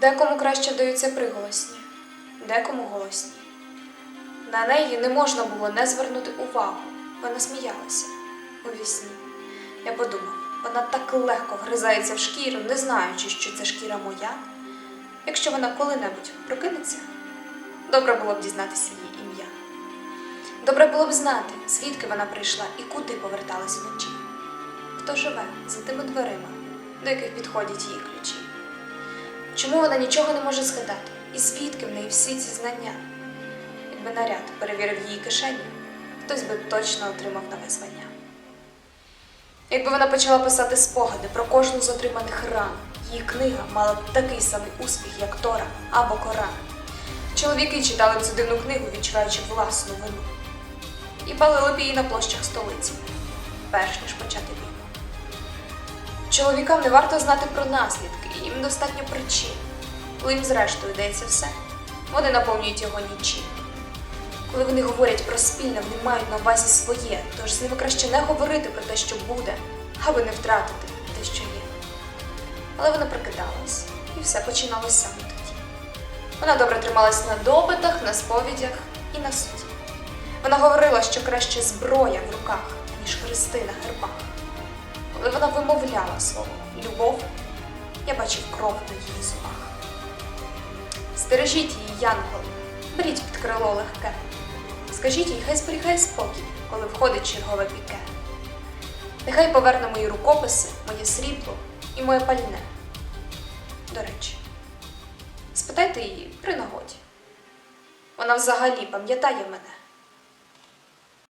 Декому краще вдаються приголосні, декому голосні. На неї не можна було не звернути увагу. Вона сміялася у вісні. Я подумав, вона так легко вгризається в шкіру, не знаючи, що це шкіра моя. Якщо вона коли-небудь прокинеться, добре було б дізнатися її ім'я. Добре було б знати, звідки вона прийшла і куди поверталась вночі. Хто живе за тими дверима, до яких підходять її ключі. Чому вона нічого не може згадати? І звідки в неї всі ці знання? Якби наряд перевірив її кишені, хтось би точно отримав нове звання. Якби вона почала писати спогади про кожну з отриманих ран, її книга мала б такий самий успіх, як Тора або Коран. Чоловіки читали цю дивну книгу, відчуваючи власну вину, і палили б її на площах столиці, перш ніж почати війну. Чоловікам не варто знати про наслідки, їм достатньо причин. Коли їм зрештою дається все, вони наповнюють його нічим. Коли вони говорять про спільне, вони мають на увазі своє, тож з ними краще не говорити про те, що буде, аби не втратити те, що є. Але вона прокидалась, і все починалось саме тоді. Вона добре трималась на допитах, на сповідях і на суді. Вона говорила, що краще зброя в руках, ніж хрести на гербах. Коли вона вимовляла слово любов, я бачив кров на її зубах. Стережіть її, Янгол, беріть під крило легке. Скажіть їй, хай зберігає спокій, коли входить чергове піке. Нехай поверне мої рукописи, моє срібло і моє пальне. До речі, спитайте її при нагоді. Вона взагалі пам'ятає мене.